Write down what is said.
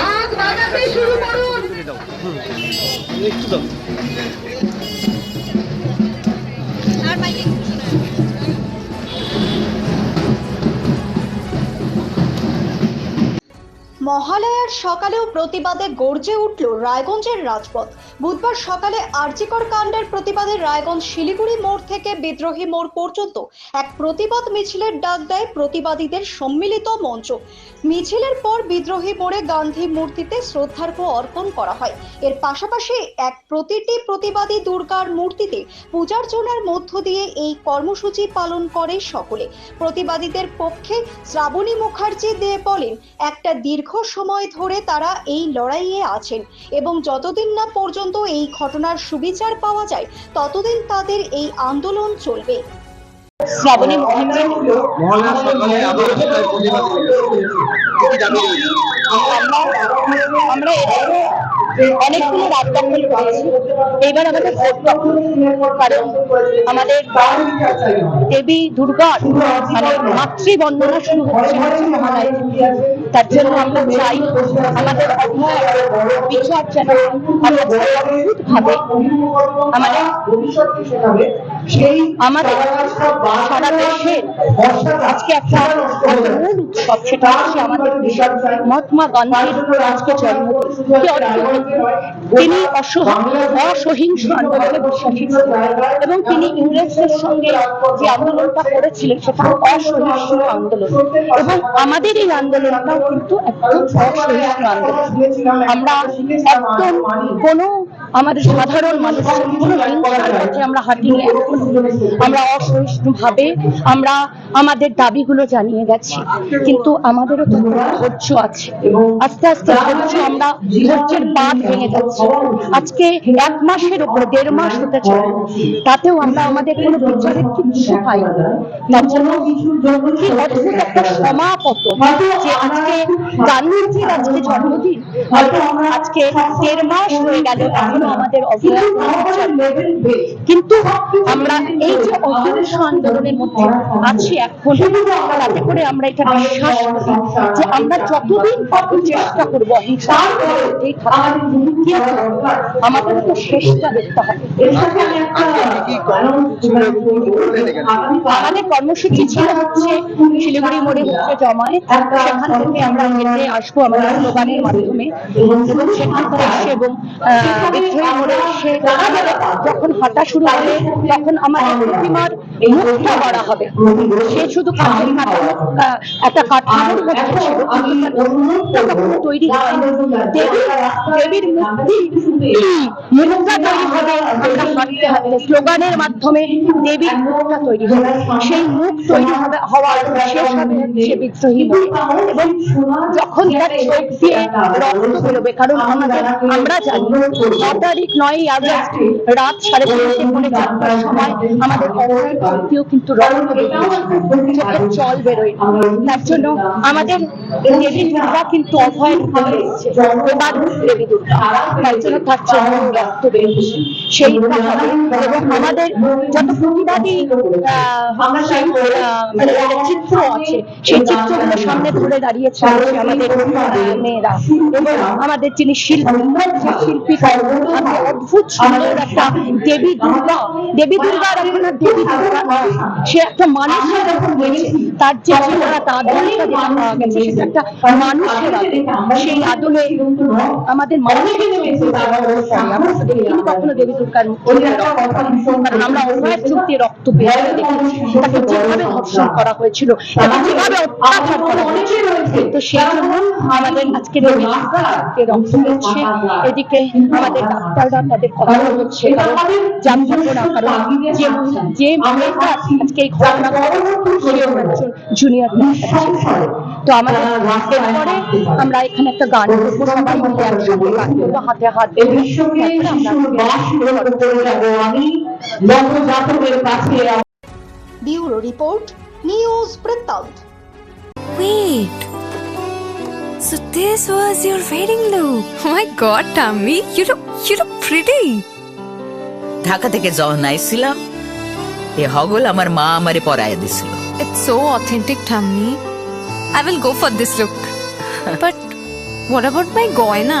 হাত বাজাতে শুরু করুন। মহালয়ার সকালেও প্রতিবাদে গর্জে উঠল রায়গঞ্জের রাজপথ। বুধবার সকালে আরজিকর কাণ্ডের প্রতিবাদে রায়গঞ্জ শিলিগুড়ি মোড় থেকে বিদ্রোহী মোড় পর্যন্ত এক প্রতিবাদ মিছিলের ডাক দেয় প্রতিবাদীদের সম্মিলিত মঞ্চ। মিছিলের পর বিদ্রোহী মোড়ে গান্ধী মূর্তিতে শ্রদ্ধার্ঘ্য অর্পণ করা হয়। এর পাশাপাশি এক প্রতিটি প্রতিবাদী দুর্গার মূর্তিতে পূজার্চনার মধ্য দিয়ে এই কর্মসূচি পালন করে সকলে। প্রতিবাদীদের পক্ষে শ্রাবণী মুখার্জি দিয়ে বলেন, একটা দীর্ঘ সময় ধরে তারা এই লড়াইয়ে আছেন এবং যতদিন না পর্যন্ত এই ঘটনার সুবিচার পাওয়া যায়, ততদিন তাদের এই আন্দোলন চলবে। অনেকগুলো রাত করেছি। এইবার আমাদের কারণ আমাদের দেবী দুর্গার মানে মাতৃবন্দনা শুরু হচ্ছে। মহালয় তার জন্য আমরা চাই আমাদের বিচার যেন আমরা ভাবে আমাদের আমাদের আজকে একটা একটা মূল উৎসব সেটা হচ্ছে আমাদের মহাত্মা গান্ধীর আজকে জন্মদিন। তিনি অসহ- অসহিংস আন্দোলনে বিশ্বাসী এবং তিনি ইংরেজদের সঙ্গে যে আন্দোলনটা করেছিলেন সেটা অসহিষ্ণু আন্দোলন। এবং আমাদের এই আন্দোলনটাও কিন্তু একদম অসহিষ্ণু আন্দোলন। আমরা একদম কোনো আমাদের সাধারণ মানুষের মধ্যে আমরা হাঁটিনি আমরা অসহিষ্ণু ভাবে আমরা আমাদের দাবিগুলো জানিয়ে গেছি কিন্তু আমাদেরও তো ধৈর্য আছে। আস্তে আস্তে ধৈর্য আমরা ধৈর্যের বাঁধ ভেঙে যাচ্ছে। আজকে এক মাসের উপর, দেড় মাস হতে চলে, তাতেও আমরা আমাদের কোনো বিচারের কিচ্ছু পাই। তার জন্য কি অদ্ভুত একটা সমাপত যে আজকে গান্ধীজির আজকে জন্মদিন আজকে দেড় মাস হয়ে গেল এখনও আমাদের। কিন্তু আমরা এই যে অহিংস আন্দোলনের মধ্যে আছি এখন তাতে করে আমরা এটা বিশ্বাস করি যে আমরা যতদিন পারব চেষ্টা করব অহিংসা আন্দোলনের মধ্যেই থাকার। কিন্তু আমাদের তো শেষটা দেখতে হবে। কর্মসূচি ছিল আমাদের কর্মসূচি ছিল হচ্ছে শিলিগুড়ি মোড়ে হচ্ছে জমায়েত। সেখান থেকে আমরা হেঁটে আসব আমাদের স্লোগানের মাধ্যমে। সেখান থেকে এসে এবং যখন হাঁটা শুরু হবে তখন আমাদের প্রতিমার মুখটা করা হবে। সে শুধু কাঠের কাঠামো একটা কাঠামোর মধ্যে ছিল কিন্তু তৈরি হয়নি দেবী দেবীর মূর্তি মুখটা তৈরি হবে আমরা হাঁটতে হাঁটতে স্লোগানের মাধ্যমে দেবীর মুখটা তৈরি হবে। সেই মুখ তৈরি হবে হওয়ার শেষ হবে হচ্ছে বিদ্রোহী এবং যখন তার চোখ দিয়ে রক্ত বেরোবে কারণ আমাদের আমরা জানি তারিখ নয় আগস্ট রাত সাড়ে পৌনে চারটার সময় আমাদের কিন্তু রক্ত চোখের জল বেরোয়। তার জন্য আমাদের দেবী দুর্গা কিন্তু এবার দেবী দুর্গা। তার জন্য তার জন্য রক্ত বেরিয়েছে সেইটা হবে এবং আমাদের যত প্রতিবাদী মানে চিত্র আছে সেই চিত্রগুলো সামনে ধরে দাঁড়িয়েছে আমাদের মেয়েরা। এবং আমাদের যিনি শিল্পী সেই শিল্পীটা অদ্ভুত সুন্দর একটা দেবী দুর্গা দেবী দুর্গা আর এখন দেবী দুর্গা সে একটা মানুষের তার যে চেহারা তার আদলটা যেটা পাওয়া গেছে সেটা একটা মানুষের আদল সেই আদলে আমাদের মানুষের কখনো দেবী দুর্গার। কারণ আমরা রক্ত তাকে যেভাবে ধর্ষণ করা হয়েছিল তাকে যেভাবে অত্যাচার করা হয়েছিল তো সেই জন্য আমাদের আজকে দেবী রক্ত বেরোচ্ছে এদিকে আমাদের ডাক্তাররা তাদের কথা হচ্ছে কারণ জানতে না কারণ যে যে মেয়েটা আজকে এই ঘটনা সেও একজন জুনিয়র তো আমাদের এরপরে আমরা এখানে একটা গান করব সবাই মিলে একসঙ্গে গান করব হাতে হাত দেবো তারপরে আমরা ব্যুরো রিপোর্ট নিউজ বৃত্তান্ত Wait. So this was your wedding look. Oh my god, Tammy, you look you look pretty. Dhaka থেকে যখন আইছিলাম এ হগল আমার মা আমারে পরায় দিছিল It's so authentic, Tammy. I will go for this look. but what about my গয়না